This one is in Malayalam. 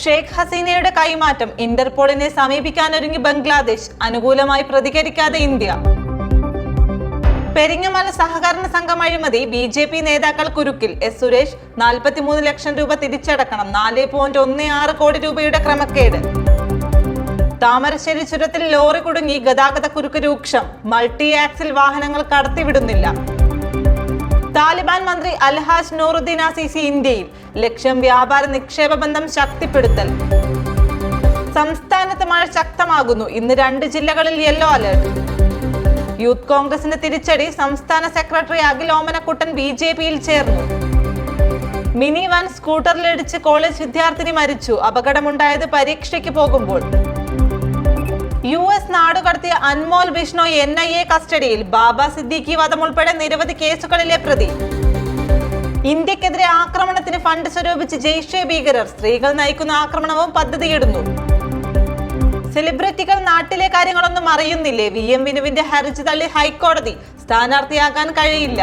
ഷെയ്ഖ് ഹസീനയുടെ കൈമാറ്റം ഇന്റർപോളിനെ സമീപിക്കാനൊരുങ്ങി ബംഗ്ലാദേശ് അനുകൂലമായി പ്രതികരിക്കാതെ ഇന്ത്യ. പെരിങ്ങമല സഹകരണ സംഘം അഴിമതി ബി ജെ പി നേതാക്കൾ കുരുക്കിൽ. എസ് സുരേഷ് നാൽപ്പത്തിമൂന്ന് ലക്ഷം രൂപ തിരിച്ചടക്കണം. നാല് പോയിന്റ് ഒന്ന് ആറ് കോടി രൂപയുടെ ക്രമക്കേട്. താമരശ്ശേരി ചുരത്തിൽ ലോറി കുടുങ്ങി ഗതാഗത കുരുക്ക് രൂക്ഷം. മൾട്ടി ആക്സിൽ വാഹനങ്ങൾ കടത്തിവിടുന്നില്ല. താലിബാൻ മന്ത്രി അൽഹാജ് നൂറുദ്ദീൻ അസീസി ഇന്ത്യയിൽ ലക്ഷ്യം വ്യാപാര നിക്ഷേപ ബന്ധം ശക്തിപ്പെടുത്തൽ. സംസ്ഥാനത്ത് മഴ ശക്തമാകുന്നു. ഇന്ന് രണ്ട് ജില്ലകളിൽ യെല്ലോ അലർട്ട്. യൂത്ത് കോൺഗ്രസിന്റെ തിരിച്ചടി സംസ്ഥാന secretary Akhil Omanakuttan B J പിയിൽ ചേർന്നു. മിനി വാൻ സ്കൂട്ടറിലിടിച്ച് കോളേജ് വിദ്യാർത്ഥിനി മരിച്ചു. അപകടമുണ്ടായത് പരീക്ഷയ്ക്ക് പോകുമ്പോൾ. U S നാടുകടത്തിയ Anmol Bishnoi N I A കസ്റ്റഡിയിൽ ബാബ സിദ്ദീഖി വധം ഉൾപ്പെടെ നിരവധി കേസുകളിലെ പ്രതി. ഇന്ത്യക്കെതിരെ ആക്രമണത്തിന് ഫണ്ട് സ്വരൂപിച്ച് ജെയ്ഷെ ഭീകരർ സ്ത്രീകൾ നയിക്കുന്ന ആക്രമണവും പദ്ധതിയിടുന്നു. സെലിബ്രിറ്റികൾ നാട്ടിലെ കാര്യങ്ങളൊന്നും അറിയുന്നില്ലേ? വി എം വിനുവിന്റെ ഹർജി തള്ളി ഹൈക്കോടതി സ്ഥാനാർത്ഥിയാകാൻ കഴിയില്ല.